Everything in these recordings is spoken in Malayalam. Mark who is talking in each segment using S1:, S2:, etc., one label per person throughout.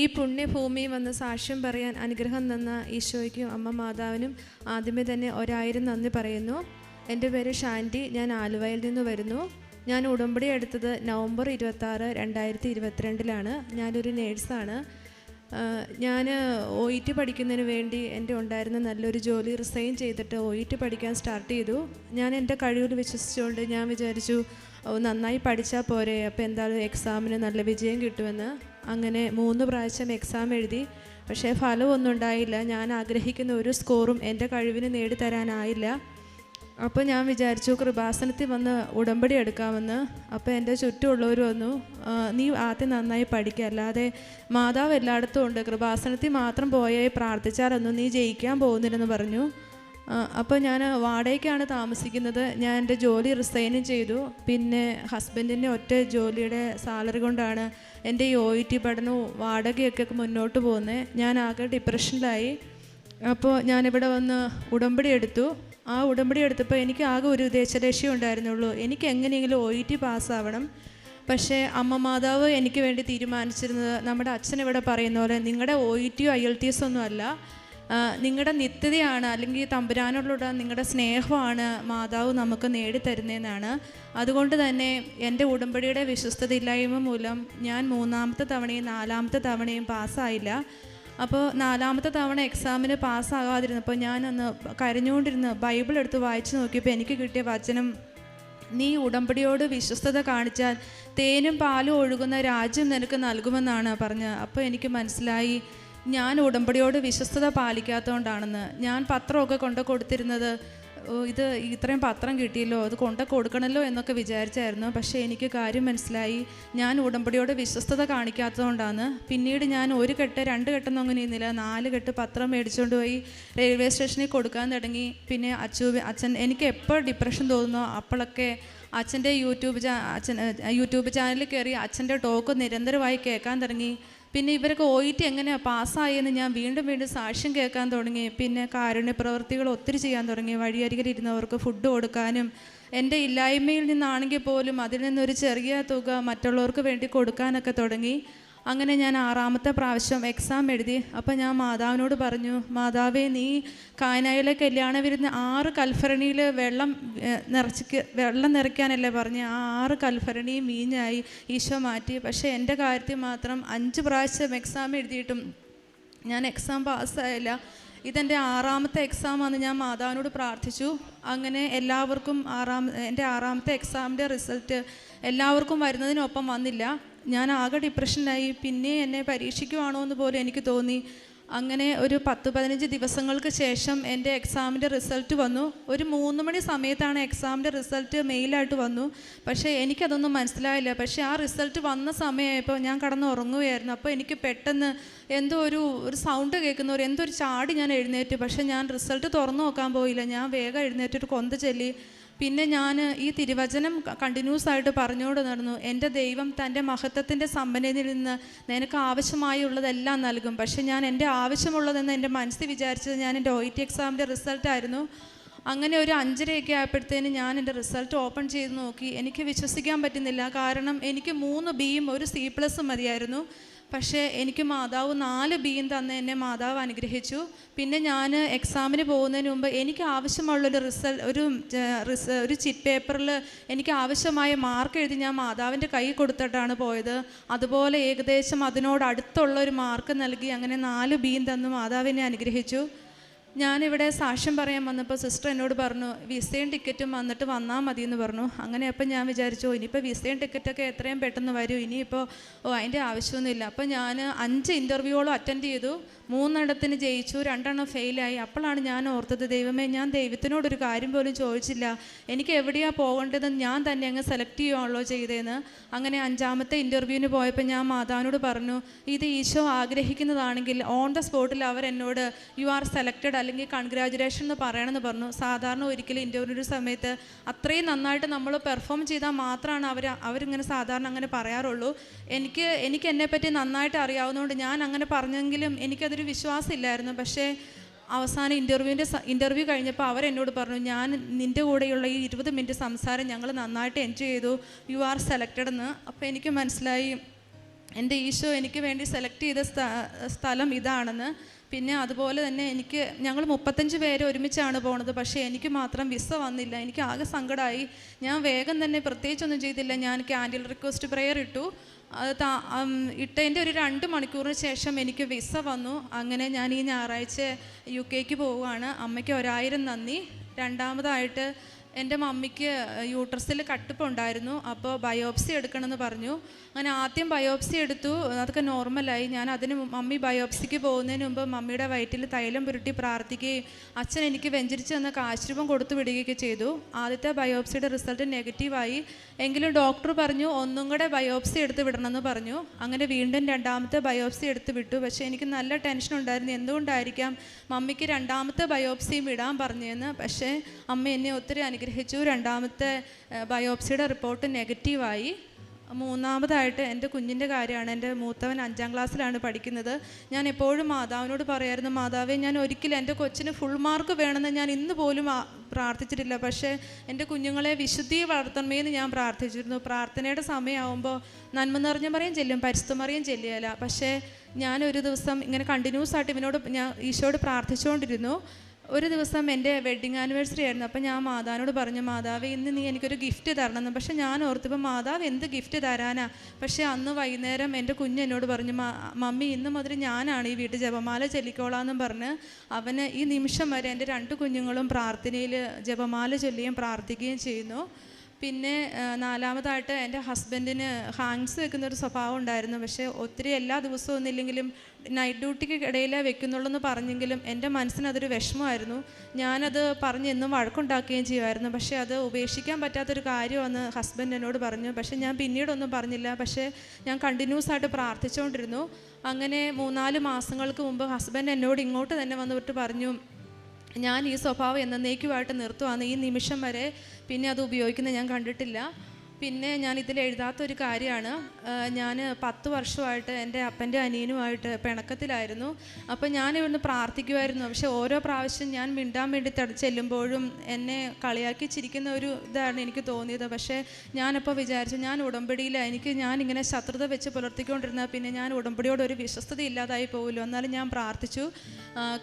S1: ഈ പുണ്യഭൂമിയിൽ വന്ന് സാക്ഷ്യം പറയാൻ അനുഗ്രഹം തന്ന ഈശോയ്ക്കും അമ്മ മാതാവിനും ആദ്യമേ തന്നെ ഒരായിരം നന്ദി പറയുന്നു. എന്റെ പേര് ഷാന്റി ഞാൻ ആലുവയിൽ നിന്ന് വരുന്നു. ഞാൻ ഉടമ്പടി എടുത്തത് നവംബർ ഇരുപത്തി ആറ് രണ്ടായിരത്തി ഇരുപത്തിരണ്ടിലാണ് ഞാനൊരു നേഴ്സാണ്. ഞാൻ ഒ ഇ ടി പഠിക്കുന്നതിന് വേണ്ടി എന്റെ ഉണ്ടായിരുന്ന നല്ലൊരു ജോലി റിസൈൻ ചെയ്തിട്ട് ഒ ഇ ടി പഠിക്കാൻ സ്റ്റാർട്ട് ചെയ്തു. ഞാൻ എന്റെ കഴിവിൽ വിശ്വസിച്ചുകൊണ്ട് ഞാൻ വിചാരിച്ചു നന്നായി പഠിച്ചാൽ പോരെ. അപ്പോൾ എന്തായാലും എക്സാമിന് നല്ല വിജയം കിട്ടുമെന്ന്. അങ്ങനെ മൂന്ന് പ്രാവശ്യം എക്സാം എഴുതി. പക്ഷേ ഫലമൊന്നും ഉണ്ടായില്ല ഞാൻ ആഗ്രഹിക്കുന്ന ഒരു സ്കോറും എന്റെ കഴിവിന് നേടിത്തരാനായില്ല. അപ്പോൾ ഞാൻ വിചാരിച്ചു കൃപാസനത്തിൽ വന്ന് ഉടമ്പടി എടുക്കാമെന്ന്. അപ്പോൾ എന്റെ ചുറ്റുമുള്ളവർ വന്നു നീ ആദ്യം നന്നായി പഠിക്കുക അല്ലാതെ മാതാവ് എല്ലായിടത്തും ഉണ്ട്. കൃപാസനത്തിൽ മാത്രം പോയേ പ്രാർത്ഥിച്ചാലൊന്നും നീ ജയിക്കാൻ പോകുന്നില്ലെന്ന് പറഞ്ഞു. അപ്പോൾ ഞാൻ വാടകയ്ക്കാണ് താമസിക്കുന്നത്. ഞാൻ എന്റെ ജോലി റിസൈൻ ചെയ്തു. പിന്നെ ഹസ്ബൻഡിന്റെ ഒറ്റ ജോലിയുടെ സാലറി കൊണ്ടാണ് എന്റെ ഈ ഒ ഇ ടി പഠനവും വാടകയൊക്കെ മുന്നോട്ട് പോകുന്നത് ഞാൻ ആകെ ഡിപ്രഷനിലായി അപ്പോൾ ഞാനിവിടെ വന്ന് ഉടമ്പടി എടുത്തു. ആ ഉടമ്പടി എടുത്തപ്പോൾ എനിക്ക് ആകെ ഒരു ഉദ്ദേശലക്ഷ്യം ഉണ്ടായിരുന്നുള്ളൂ. എനിക്ക് എങ്ങനെയെങ്കിലും ഒ ഇ ടി പാസ്സാവണം പക്ഷേ അമ്മ മാതാവ് എനിക്ക് വേണ്ടി തീരുമാനിച്ചിരുന്നത് നമ്മുടെ അച്ഛൻ ഇവിടെ പറയുന്ന പോലെ നിങ്ങളുടെ ഒ ഇ ടിയോ ഐ എൽ ടി എസ് ഒന്നും അല്ല. നിങ്ങളുടെ നിത്യതയാണ് അല്ലെങ്കിൽ തമ്പുരാനോടുള്ള നിങ്ങളുടെ സ്നേഹമാണ് മാതാവ് നമുക്ക് നേടിത്തരുന്നതെന്നാണ് അതുകൊണ്ട് തന്നെ എന്റെ ഉടമ്പടിയുടെ വിശ്വസ്തതയില്ലായ്മ മൂലം ഞാൻ മൂന്നാമത്തെ തവണയും നാലാമത്തെ തവണയും പാസ്സായില്ല. അപ്പോൾ നാലാമത്തെ തവണ എക്സാമിന് പാസ്സാകാതിരുന്നപ്പോൾ ഞാനന്ന് കരഞ്ഞുകൊണ്ടിരുന്ന് ബൈബിൾ എടുത്ത് വായിച്ചു നോക്കിയപ്പോൾ എനിക്ക് കിട്ടിയ വചനം നീ ഉടമ്പടിയോട് വിശ്വസ്തത കാണിച്ചാൽ തേനും പാലും ഒഴുകുന്ന രാജ്യം നിനക്ക് നൽകുമെന്നാണ് പറഞ്ഞത് അപ്പോൾ എനിക്ക് മനസ്സിലായി ഞാൻ ഉടമ്പടിയോട് വിശ്വസ്തത പാലിക്കാത്തതുകൊണ്ടാണെന്ന് ഞാൻ പത്രമൊക്കെ കൊണ്ട് കൊടുത്തിരുന്നത് ഇത് ഇത്രയും പത്രം കിട്ടിയല്ലോ അത് കൊണ്ട് കൊടുക്കണമല്ലോ എന്നൊക്കെ വിചാരിച്ചായിരുന്നു. പക്ഷേ എനിക്ക് കാര്യം മനസ്സിലായി. ഞാൻ ഉടമ്പടിയോട് വിശ്വസ്തത കാണിക്കാത്തതുകൊണ്ടാണ്. പിന്നീട് ഞാൻ ഒരു കെട്ട് രണ്ട് കെട്ടൊന്നും അങ്ങനെ ഇരുന്നില്ല നാല് കെട്ട് പത്രം മേടിച്ചുകൊണ്ട് പോയി റെയിൽവേ സ്റ്റേഷനിൽ കൊടുക്കാൻ തുടങ്ങി. പിന്നെ അച്ചു അച്ഛൻ എനിക്ക് എപ്പോൾ ഡിപ്രഷൻ തോന്നുന്നോ അപ്പോഴൊക്കെ അച്ഛന്റെ യൂട്യൂബ് ചാ അച്ഛൻ യൂട്യൂബ് ചാനലിൽ കയറി അച്ഛന്റെ ടോക്ക് നിരന്തരമായി കേൾക്കാൻ തുടങ്ങി. പിന്നെ ഇവരൊക്കെ ഇ ടി എങ്ങനെയാണ് പാസ്സായെന്ന് ഞാൻ വീണ്ടും വീണ്ടും സാക്ഷ്യം കേൾക്കാൻ തുടങ്ങി. പിന്നെ കാരുണ്യ പ്രവർത്തികൾ ഒത്തിരി ചെയ്യാൻ തുടങ്ങി. വഴിയരികിൽ ഇരുന്നവർക്ക് ഫുഡ് കൊടുക്കാനും എന്റെ ഇല്ലായ്മയിൽ നിന്നാണെങ്കിൽ പോലും അതിൽ നിന്നൊരു ചെറിയ തുക മറ്റുള്ളവർക്ക് വേണ്ടി കൊടുക്കാനൊക്കെ തുടങ്ങി. അങ്ങനെ ഞാൻ ആറാമത്തെ പ്രാവശ്യം എക്സാം എഴുതി. അപ്പം ഞാൻ മാതാവിനോട് പറഞ്ഞു മാതാവേ നീ കാനായിലെ കല്യാണ വിരുന്ന് ആറ് കൽഭരണിയിൽ വെള്ളം നിറച്ച് വെള്ളം നിറയ്ക്കാനല്ലേ പറഞ്ഞ് ആ ആറ് കൽഭരണിയും വീഞ്ഞായി ഈശോ മാറ്റി. പക്ഷേ എന്റെ കാര്യത്തിൽ മാത്രം അഞ്ച് പ്രാവശ്യം എക്സാം എഴുതിയിട്ടും ഞാൻ എക്സാം പാസ്സായില്ല. ഇതെന്റെ ആറാമത്തെ എക്സാം ആണ് ഞാൻ മാതാവിനോട് പ്രാർത്ഥിച്ചു. അങ്ങനെ എല്ലാവർക്കും ആറാം എന്റെ ആറാമത്തെ എക്സാമിന്റെ റിസൾട്ട് എല്ലാവർക്കും വരുന്നതിനൊപ്പം വന്നില്ല. ഞാൻ ആകെ ഡിപ്രഷനിലായി പിന്നെ എന്നെ പരീക്ഷിക്കുവാണോ എന്ന് പോലും എനിക്ക് തോന്നി. അങ്ങനെ ഒരു പത്ത് പതിനഞ്ച് ദിവസങ്ങൾക്ക് ശേഷം എന്റെ എക്സാമിന്റെ റിസൾട്ട് വന്നു. ഒരു മൂന്ന് മണി സമയത്താണ് എക്സാമിന്റെ റിസൾട്ട് മെയിലായിട്ട് വന്നു. പക്ഷേ എനിക്കതൊന്നും മനസ്സിലായില്ല. പക്ഷേ ആ റിസൾട്ട് വന്ന സമയമായപ്പോൾ ഞാൻ കടന്ന് ഉറങ്ങുകയായിരുന്നു അപ്പോൾ എനിക്ക് പെട്ടെന്ന് എന്തോ ഒരു ഒരു സൗണ്ട് കേൾക്കുന്ന ഒരു എന്തോ ഒരു ചാടി ഞാൻ എഴുന്നേറ്റ്. പക്ഷേ ഞാൻ റിസൾട്ട് തുറന്നു നോക്കാൻ പോയില്ല. ഞാൻ വേഗം എഴുന്നേറ്റ് ഒരു കൊന്ത ചൊല്ലി. പിന്നെ ഞാൻ ഈ തിരുവചനം കണ്ടിന്യൂസ് ആയിട്ട് പറഞ്ഞുകൊണ്ട് നടന്നു. എന്റെ ദൈവം തന്റെ മഹത്വത്തിന്റെ സമ്പന്നതയിൽ നിന്ന് നിനക്ക് ആവശ്യമായുള്ളതെല്ലാം നൽകും. പക്ഷെ ഞാൻ എന്റെ ആവശ്യമുള്ളതെന്ന് എന്റെ മനസ്സിൽ വിചാരിച്ചത് ഞാൻ എന്റെ ഒ ഇ ടി എക്സാമിന്റെ റിസൾട്ടായിരുന്നു അങ്ങനെ ഒരു അഞ്ചരയൊക്കെ ആയപ്പോഴത്തേന് ഞാൻ എന്റെ റിസൾട്ട് ഓപ്പൺ ചെയ്ത് നോക്കി. എനിക്ക് വിശ്വസിക്കാൻ പറ്റുന്നില്ല. കാരണം എനിക്ക് മൂന്ന് ബിയും ഒരു സി പ്ലസും മതിയായിരുന്നു. പക്ഷേ എനിക്ക് മാതാവ് നാല് ബിയും തന്ന് എന്നെ മാതാവ് അനുഗ്രഹിച്ചു. പിന്നെ ഞാൻ എക്സാമിന് പോകുന്നതിന് മുമ്പ് എനിക്ക് ആവശ്യമുള്ളൊരു റിസൾട്ട് ഒരു റിസ- ഒരു ചിറ്റ് പേപ്പറിൽ എനിക്ക് ആവശ്യമായ മാർക്ക് എഴുതി ഞാൻ മാതാവിന്റെ കൈ കൊടുത്തിട്ടാണ് പോയത്. അതുപോലെ ഏകദേശം അതിനോട് അടുത്തുള്ള ഒരു മാർക്ക് നൽകി അങ്ങനെ നാല് ബിയും തന്ന് മാതാവിനെ അനുഗ്രഹിച്ചു. ഞാനിവിടെ സാക്ഷ്യം പറയാൻ വന്നപ്പോൾ സിസ്റ്റർ എന്നോട് പറഞ്ഞു വിസയും ടിക്കറ്റും വന്നിട്ട് വന്നാൽ മതി എന്ന് പറഞ്ഞു. അങ്ങനെ അപ്പം ഞാൻ വിചാരിച്ചു "ഓ, ഇനിയിപ്പോൾ വിസയും ടിക്കറ്റൊക്കെ എത്രയും പെട്ടെന്ന് വരും. ഇനിയിപ്പോൾ ഓ അതിന്റെ ആവശ്യമൊന്നുമില്ല. അപ്പോൾ ഞാൻ അഞ്ച് ഇന്റർവ്യൂകളും അറ്റൻഡ് ചെയ്തു. മൂന്നെണ്ണത്തിന് ജയിച്ചു രണ്ടെണ്ണം ഫെയിലായി അപ്പോഴാണ് ഞാൻ ഓർത്തത് ദൈവമേ ഞാൻ ദൈവത്തിനോടൊരു കാര്യം പോലും ചോദിച്ചില്ല. എനിക്ക് എവിടെയാണ് പോകേണ്ടതെന്ന് ഞാൻ തന്നെ അങ്ങ് സെലക്ട് ചെയ്യുകയാണല്ലോ ചെയ്തതെന്ന് അങ്ങനെ അഞ്ചാമത്തെ ഇന്റർവ്യൂവിന് പോയപ്പോൾ ഞാൻ മാതാവിനോട് പറഞ്ഞു ഇത് ഈശോ ആഗ്രഹിക്കുന്നതാണെങ്കിൽ ഓൺ ദ സ്പോട്ടിൽ അവർ എന്നോട് യു ആർ സെലക്റ്റഡ് അല്ലെങ്കിൽ കൺഗ്രാജുലേഷൻ എന്ന് പറയണമെന്ന് പറഞ്ഞു. സാധാരണ ഒരിക്കലും ഇന്റർവ്യൂവിന്റെ സമയത്ത് അത്രയും നന്നായിട്ട് നമ്മൾ പെർഫോം ചെയ്താൽ മാത്രമാണ് അവർ അവരിങ്ങനെ സാധാരണ അങ്ങനെ പറയാറുള്ളൂ. എനിക്ക് എനിക്ക് എന്നെപ്പറ്റി നന്നായിട്ട് അറിയാവുന്നതുകൊണ്ട് ഞാൻ അങ്ങനെ പറഞ്ഞെങ്കിലും എനിക്കതൊരു വിശ്വാസമില്ലായിരുന്നു. പക്ഷേ അവസാനം ഇന്റർവ്യൂവിന്റെ ഇന്റർവ്യൂ കഴിഞ്ഞപ്പോൾ അവരെന്നോട് പറഞ്ഞു ഞാൻ നിന്റെ കൂടെയുള്ള ഈ ഇരുപത് മിനിറ്റ് സംസാരം ഞങ്ങൾ നന്നായിട്ട് എൻജോയ് ചെയ്തു. യു ആർ സെലക്റ്റഡ് എന്ന് അപ്പോൾ എനിക്ക് മനസ്സിലായി എന്റെ ഈശോ എനിക്ക് വേണ്ടി സെലക്ട് ചെയ്ത സ്ഥലം ഇതാണെന്ന്. പിന്നെ അതുപോലെ തന്നെ എനിക്ക് ഞങ്ങൾ മുപ്പത്തഞ്ച് പേര് ഒരുമിച്ചാണ് പോണത്. പക്ഷേ എനിക്ക് മാത്രം വിസ വന്നില്ല. എനിക്ക് ആകെ സങ്കടമായി ഞാൻ വേഗം തന്നെ പ്രത്യേകിച്ചൊന്നും ചെയ്തില്ല. ഞാൻ ക്യാൻഡിൽ റിക്വസ്റ്റ് പ്രെയർ ഇട്ടു. അത് ഇട്ടതിന്റെ ഒരു രണ്ട് മണിക്കൂറിന് ശേഷം എനിക്ക് വിസ വന്നു. അങ്ങനെ ഞാൻ ഈ ഞായറാഴ്ച യു കെക്ക് പോവുകയാണ്. അമ്മയ്ക്ക് ഒരായിരം നന്ദി. രണ്ടാമതായിട്ട് എന്റെ മമ്മിക്ക് യൂട്രസിൽ കട്ടിപ്പുണ്ടായിരുന്നു അപ്പോൾ ബയോപ്സി എടുക്കണമെന്ന് പറഞ്ഞു. അങ്ങനെ ആദ്യം ബയോപ്സി എടുത്തു. അതൊക്കെ നോർമലായി ഞാൻ അതിന് മമ്മി ബയോപ്സിക്ക് പോകുന്നതിന് മുമ്പ് മമ്മിയുടെ വയറ്റിൽ തൈലം പുരട്ടി പ്രാർത്ഥിക്കുകയും അച്ഛൻ എനിക്ക് വെഞ്ചരിച്ച് തന്ന കാശ്രൂപം കൊടുത്തു വിടുകയൊക്കെ ചെയ്തു. ആദ്യത്തെ ബയോപ്സിയുടെ റിസൾട്ട് നെഗറ്റീവായി എങ്കിലും ഡോക്ടർ പറഞ്ഞു ഒന്നും കൂടെ ബയോപ്സി എടുത്ത് വിടണമെന്ന് പറഞ്ഞു. അങ്ങനെ വീണ്ടും രണ്ടാമത്തെ ബയോപ്സി എടുത്ത് വിട്ടു. പക്ഷേ എനിക്ക് നല്ല ടെൻഷൻ ഉണ്ടായിരുന്നു. എന്തുകൊണ്ടായിരിക്കാം മമ്മിക്ക് രണ്ടാമത്തെ ബയോപ്സിയും വിടാൻ പറഞ്ഞതെന്ന്. പക്ഷേ അമ്മ എന്നെ ഒത്തിരി അനുഗ്രഹിച്ചു രണ്ടാമത്തെ ബയോപ്സിയുടെ റിപ്പോർട്ട് നെഗറ്റീവായി. മൂന്നാമതായിട്ട് എന്റെ കുഞ്ഞിന്റെ കാര്യമാണ്. എന്റെ മൂത്തവൻ അഞ്ചാം ക്ലാസ്സിലാണ് പഠിക്കുന്നത്. ഞാൻ എപ്പോഴും മാതാവിനോട് പറയായിരുന്നു മാതാവേ ഞാൻ ഒരിക്കലും എന്റെ കൊച്ചിന് ഫുൾ മാർക്ക് വേണമെന്ന് ഞാൻ ഇന്ന് പോലും പ്രാർത്ഥിച്ചിട്ടില്ല. പക്ഷേ എന്റെ കുഞ്ഞുങ്ങളെ വിശുദ്ധി വളർത്തണമേ എന്ന് ഞാൻ പ്രാർത്ഥിച്ചിരുന്നു. പ്രാർത്ഥനയുടെ സമയമാകുമ്പോൾ നന്മ നിറഞ്ഞ പറയും ചെല്ലും പരിശുദ്ധ അറിയും ചെല്ലിയല്ല പക്ഷേ ഞാൻ ഒരു ദിവസം ഇങ്ങനെ കണ്ടിന്യൂസ് ആയിട്ട് ഇവനോട് ഞാൻ ഈശോയോട് പ്രാർത്ഥിച്ചുകൊണ്ടിരുന്നു. ഒരു ദിവസം എന്റെ വെഡ്ഡിങ് ആനിവേഴ്സറി ആയിരുന്നു. അപ്പം ഞാൻ മാതാവിനോട് പറഞ്ഞു മാതാവ് ഇന്ന് നീ എനിക്കൊരു ഗിഫ്റ്റ് തരണം പക്ഷേ ഞാൻ ഓർത്തപ്പോൾ മാതാവ് എന്ത് ഗിഫ്റ്റ് തരാനാ? പക്ഷേ അന്ന് വൈകുന്നേരം എന്റെ കുഞ്ഞ് എന്നോട് പറഞ്ഞു മമ്മി ഇന്ന് മുതൽ ഞാനാണ് ഈ വീട്ടിൽ ജപമാല ചൊല്ലിക്കോളാന്നും പറഞ്ഞ് അവന് ഈ നിമിഷം വരെ എന്റെ രണ്ട് കുഞ്ഞുങ്ങളും പ്രാർത്ഥനയിൽ ജപമാല ചൊല്ലുകയും പ്രാർത്ഥിക്കുകയും ചെയ്യുന്നു. പിന്നെ നാലാമതായിട്ട് എന്റെ ഹസ്ബൻഡിന് ഹാങ്സ് വെക്കുന്ന ഒരു സ്വഭാവം ഉണ്ടായിരുന്നു. പക്ഷേ ഒത്തിരി എല്ലാ ദിവസവും ഒന്നില്ലെങ്കിലും നൈറ്റ് ഡ്യൂട്ടിക്ക് ഇടയിലേ വെക്കുന്നുള്ളൂ എന്ന് പറഞ്ഞെങ്കിലും എന്റെ മനസ്സിന് അതൊരു വിഷമമായിരുന്നു. ഞാനത് പറഞ്ഞ് എന്നും വഴക്കുണ്ടാക്കുകയും ചെയ്യുമായിരുന്നു. പക്ഷേ അത് ഉപേക്ഷിക്കാൻ പറ്റാത്തൊരു കാര്യമെന്ന് ഹസ്ബൻഡ് എന്നോട് പറഞ്ഞു. പക്ഷേ ഞാൻ പിന്നീടൊന്നും പറഞ്ഞില്ല. പക്ഷേ ഞാൻ കണ്ടിന്യൂസ് ആയിട്ട് പ്രാർത്ഥിച്ചുകൊണ്ടിരുന്നു. അങ്ങനെ മൂന്നാൽ മാസങ്ങൾക്ക് മുമ്പ് ഹസ്ബൻഡ് എന്നോട് ഇങ്ങോട്ട് തന്നെ വന്നിട്ട് പറഞ്ഞു ഞാൻ ഈ സ്വഭാവം എന്നേക്കുമായിട്ട് നിർത്തുവാണ് ഈ നിമിഷം വരെ പിന്നെ അത് ഉപയോഗിക്കുന്നത് ഞാൻ കണ്ടിട്ടില്ല. പിന്നെ ഞാൻ ഇതിൽ എഴുതാത്തൊരു കാര്യമാണ്. ഞാൻ പത്ത് വർഷമായിട്ട് എന്റെ അപ്പന്റെ അനിയനുമായിട്ട് പിണക്കത്തിലായിരുന്നു. അപ്പോൾ ഞാൻ ഇവിടുന്ന് പ്രാർത്ഥിക്കുമായിരുന്നു. പക്ഷെ ഓരോ പ്രാവശ്യം ഞാൻ മിണ്ടാൻ വേണ്ടി ചെല്ലുമ്പോഴും എന്നെ കളിയാക്കി ചിരിക്കുന്ന ഒരു ഇതാണ് എനിക്ക് തോന്നിയത്. പക്ഷേ ഞാനപ്പോൾ വിചാരിച്ചു ഞാൻ ഉടമ്പടിയില്ല എനിക്ക് ഞാൻ ഇങ്ങനെ ശത്രുത വെച്ച് പുലർത്തിക്കൊണ്ടിരുന്നാൽ പിന്നെ ഞാൻ ഉടമ്പടിയോട് ഒരു വിശ്വസ്തത ഇല്ലാതായി പോകുമല്ലോ എന്നാലും ഞാൻ പ്രാർത്ഥിച്ചു.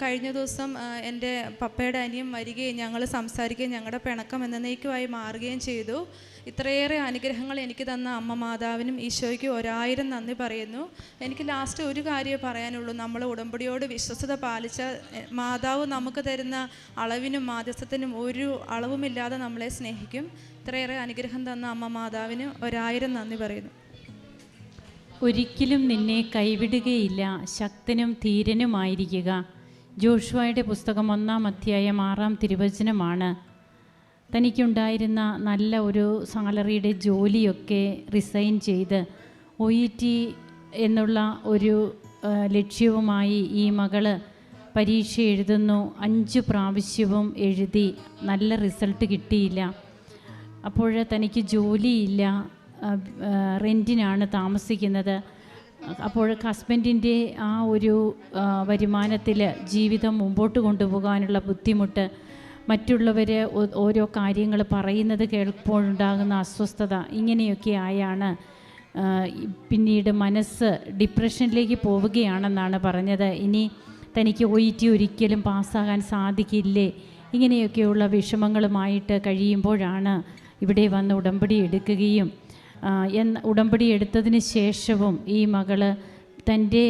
S1: കഴിഞ്ഞ ദിവസം എന്റെ പപ്പയുടെ അനിയൻ വരികയും ഞങ്ങൾ സംസാരിക്കുകയും ഞങ്ങളുടെ പിണക്കം എന്നേക്കുമായി മാറുകയും ചെയ്തു. ഇത്രയേറെ അനുഗ്രഹങ്ങൾ എനിക്ക് തന്ന അമ്മ മാതാവിനും ഈശോയ്ക്കും ഒരായിരം നന്ദി പറയുന്നു. എനിക്ക് ലാസ്റ്റ് ഒരു കാര്യമേ പറയാനുള്ളൂ. നമ്മൾ ഉടമ്പടിയോട് വിശ്വസത പാലിച്ച മാതാവ് നമുക്ക് തരുന്ന അളവിനും മാധ്യസ്ഥത്തിനും ഒരു അളവുമില്ലാതെ നമ്മളെ സ്നേഹിക്കും. ഇത്രയേറെ അനുഗ്രഹം തന്ന അമ്മ മാതാവിന് ഒരായിരം നന്ദി പറയുന്നു.
S2: ഒരിക്കലും നിന്നെ കൈവിടുകയില്ല. ശക്തനും ധീരനുമായിരിക്കുക. ജോഷുവയുടെ പുസ്തകം ഒന്നാം അധ്യായം ആറാം തിരുവചനമാണ്. തനിക്കുണ്ടായിരുന്ന നല്ല ഒരു സാലറിയുടെ ജോലിയൊക്കെ റിസൈൻ ചെയ്ത് ഒ ഇ ടി എന്നുള്ള ഒരു ലക്ഷ്യവുമായി ഈ മകൾ പരീക്ഷ എഴുതുന്നു. അഞ്ച് പ്രാവശ്യവും എഴുതി നല്ല റിസൾട്ട് കിട്ടിയില്ല. അപ്പോൾ തനിക്ക് ജോലിയില്ല. റെന്റിനാണ് താമസിക്കുന്നത്. അപ്പോൾ ഹസ്ബൻഡിന്റെ ആ ഒരു വരുമാനത്തിൽ ജീവിതം മുമ്പോട്ട് കൊണ്ടുപോകാനുള്ള ബുദ്ധിമുട്ട് മറ്റുള്ളവർ ഓരോ കാര്യങ്ങൾ പറയുന്നത് കേൾക്കുമ്പോഴുണ്ടാകുന്ന അസ്വസ്ഥത ഇങ്ങനെയൊക്കെ ആയാണ്. പിന്നീട് മനസ്സ് ഡിപ്രഷനിലേക്ക് പോവുകയാണെന്നാണ് പറഞ്ഞത്. ഇനി തനിക്ക് ഒ ഒരിക്കലും പാസ്സാകാൻ സാധിക്കില്ലേ? ഇങ്ങനെയൊക്കെയുള്ള വിഷമങ്ങളുമായിട്ട് കഴിയുമ്പോഴാണ് ഇവിടെ വന്ന് ഉടമ്പടി എടുക്കുകയും എന്ന ഉടമ്പടി എടുത്തതിന് ശേഷവും ഈ മകൾ തന്റെ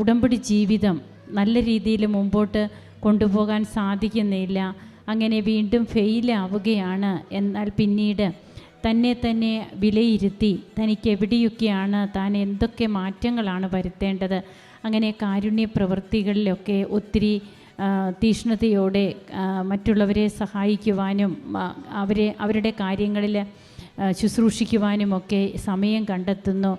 S2: ഉടമ്പടി ജീവിതം നല്ല രീതിയിൽ മുമ്പോട്ട് കൊണ്ടുപോകാൻ സാധിക്കുന്നില്ല. അങ്ങനെ വീണ്ടും ഫെയിലാവുകയാണ് എന്നാൽ പിന്നീട് തന്നെ തന്നെ വിലയിരുത്തി തനിക്ക് എവിടെയൊക്കെയാണ് താൻ എന്തൊക്കെ മാറ്റങ്ങളാണ് വരുത്തേണ്ടത്? അങ്ങനെ കാരുണ്യ പ്രവൃത്തികളിലൊക്കെ ഒത്തിരി തീഷ്ണതയോടെ മറ്റുള്ളവരെ സഹായിക്കുവാനും അവരെ അവരുടെ കാര്യങ്ങളിൽ ശുശ്രൂഷിക്കുവാനും ശുശ്രൂഷിക്കുവാനുമൊക്കെ സമയം കണ്ടെത്തുന്നു.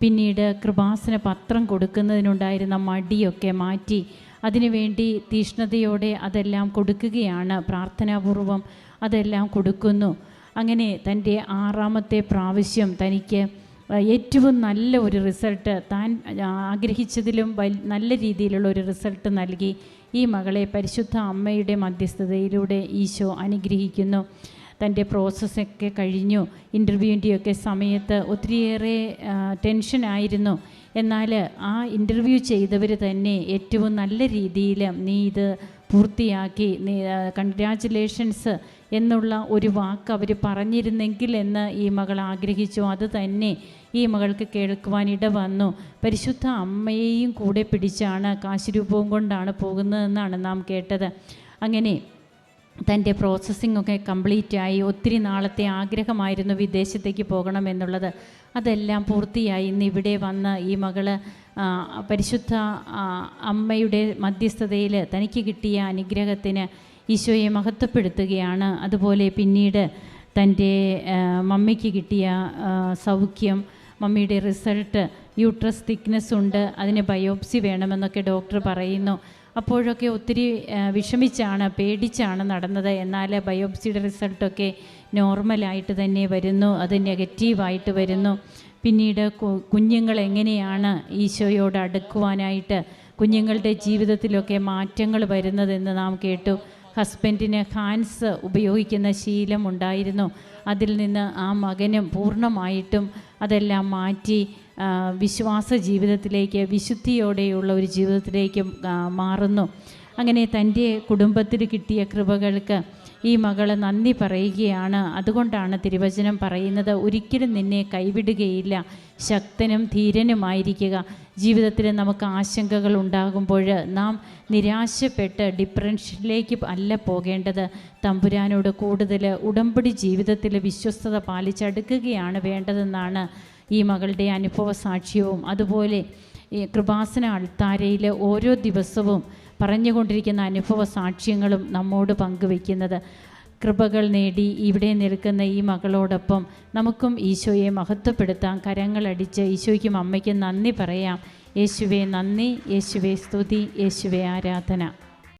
S2: പിന്നീട് കൃപാസന പത്രം കൊടുക്കുന്നതിനുണ്ടായിരുന്ന മടിയൊക്കെ മാറ്റി അതിനുവേണ്ടി തീഷ്ണതയോടെ അതെല്ലാം കൊടുക്കുകയാണ്. പ്രാർത്ഥനാപൂർവം അതെല്ലാം കൊടുക്കുന്നു. അങ്ങനെ തന്റെ ആറാമത്തെ പ്രാവശ്യം തനിക്ക് ഏറ്റവും നല്ല ഒരു റിസൾട്ട് താൻ ആഗ്രഹിച്ചതിലും നല്ല രീതിയിലുള്ള ഒരു റിസൾട്ട് നൽകി. ഈ മകളെ പരിശുദ്ധ അമ്മയുടെ മധ്യസ്ഥതയിലൂടെ ഈശോ അനുഗ്രഹിക്കുന്നു. തന്റെ പ്രോസസ്സൊക്കെ കഴിഞ്ഞു. ഇന്റർവ്യൂവിന്റെയൊക്കെ സമയത്ത് ഒത്തിരിയേറെ ടെൻഷനായിരുന്നു. എന്നാൽ ആ ഇന്റർവ്യൂ ചെയ്തവർ തന്നെ ഏറ്റവും നല്ല രീതിയിൽ നീ ഇത് പൂർത്തിയാക്കി നീ കൺഗ്രാറ്റുലേഷൻസ് എന്നുള്ള ഒരു വാക്ക് അവർ പറഞ്ഞിരുന്നെങ്കിൽ എന്ന് ഈ മകൾ ആഗ്രഹിച്ചു. അത് തന്നെ ഈ മകൾക്ക് കേൾക്കുവാനിട വന്നു. പരിശുദ്ധ അമ്മയെയും കൂടെ പിടിച്ചാണ് കാശുരൂപവും കൊണ്ടാണ് പോകുന്നതെന്നാണ് നാം കേട്ടത്. അങ്ങനെ തന്റെ പ്രോസസ്സിംഗ് ഒക്കെ കംപ്ലീറ്റ് ആയി ഒത്തിരി നാളത്തെ ആഗ്രഹമായിരുന്നു വിദേശത്തേക്ക് പോകണമെന്നുള്ളത് അതെല്ലാം പൂർത്തിയായി. ഇന്ന് ഇവിടെ വന്ന് ഈ മകൾ പരിശുദ്ധ അമ്മയുടെ മധ്യസ്ഥതയിൽ തനിക്ക് കിട്ടിയ അനുഗ്രഹത്തിന് ഈശോയെ മഹത്വപ്പെടുത്തുകയാണ്. അതുപോലെ പിന്നീട് തന്റെ മമ്മിക്ക് കിട്ടിയ സൗഖ്യം മമ്മിയുടെ റിസൾട്ട് യൂട്രസ് തിക്നെസ് ഉണ്ട് അതിന് ബയോപ്സി വേണമെന്നൊക്കെ ഡോക്ടർ പറയുന്നു. അപ്പോഴൊക്കെ ഒത്തിരി വിഷമിച്ചാണ് പേടിച്ചാണ് നടന്നത്. എന്നാൽ ബയോപ്സിയുടെ റിസൾട്ടൊക്കെ നോർമലായിട്ട് തന്നെ വരുന്നു. അത് നെഗറ്റീവായിട്ട് വരുന്നു. പിന്നീട് കുഞ്ഞുങ്ങൾ എങ്ങനെയാണ് ഈശോയോട് അടുക്കുവാനായിട്ട് കുഞ്ഞുങ്ങളുടെ ജീവിതത്തിലൊക്കെ മാറ്റങ്ങൾ വരുന്നതെന്ന് നാം കേട്ടു. ഹസ്ബൻഡിന് ഹാൻസ് ഉപയോഗിക്കുന്ന ശീലം ഉണ്ടായിരുന്നു അതിൽ നിന്ന് ആ മകനും പൂർണമായിട്ടും അതെല്ലാം മാറ്റി വിശ്വാസ ജീവിതത്തിലേക്ക് വിശുദ്ധിയോടെയുള്ള ഒരു ജീവിതത്തിലേക്ക് മാറുന്നു. അങ്ങനെ തന്റെ കുടുംബത്തിൽ കിട്ടിയ കൃപകൾക്ക് ഈ മകൾ നന്ദി പറയുകയാണ്. അതുകൊണ്ടാണ് തിരുവചനം പറയുന്നത് ഒരിക്കലും നിന്നെ കൈവിടുകയില്ല. ശക്തനും ധീരനുമായിരിക്കുക. ജീവിതത്തിൽ നമുക്ക് ആശങ്കകൾ ഉണ്ടാകുമ്പോൾ നാം നിരാശപ്പെട്ട് ഡിപ്രഷനിലേക്ക് അല്ല പോകേണ്ടത്. തമ്പുരാനോട് കൂടുതൽ ഉടമ്പടി ജീവിതത്തിൽ വിശ്വസ്തത പാലിച്ചടുക്കുകയാണ് വേണ്ടതെന്നാണ് ഈ മകളുടെ അനുഭവ സാക്ഷ്യവും അതുപോലെ ഈ കൃപാസന അൾത്താരയിൽ ഓരോ ദിവസവും പറഞ്ഞുകൊണ്ടിരിക്കുന്ന അനുഭവ സാക്ഷ്യങ്ങളും നമ്മോട് പങ്കുവെക്കുന്നത് കൃപകൾ നേടി ഇവിടെ നിൽക്കുന്ന ഈ മകളോടൊപ്പം നമുക്കും ഈശോയെ മഹത്വപ്പെടുത്താം. കരങ്ങളടിച്ച് ഈശോയ്ക്കും അമ്മയ്ക്കും നന്ദി പറയാം. യേശുവേ നന്ദി യേശുവേ സ്തുതി യേശുവേ ആരാധന.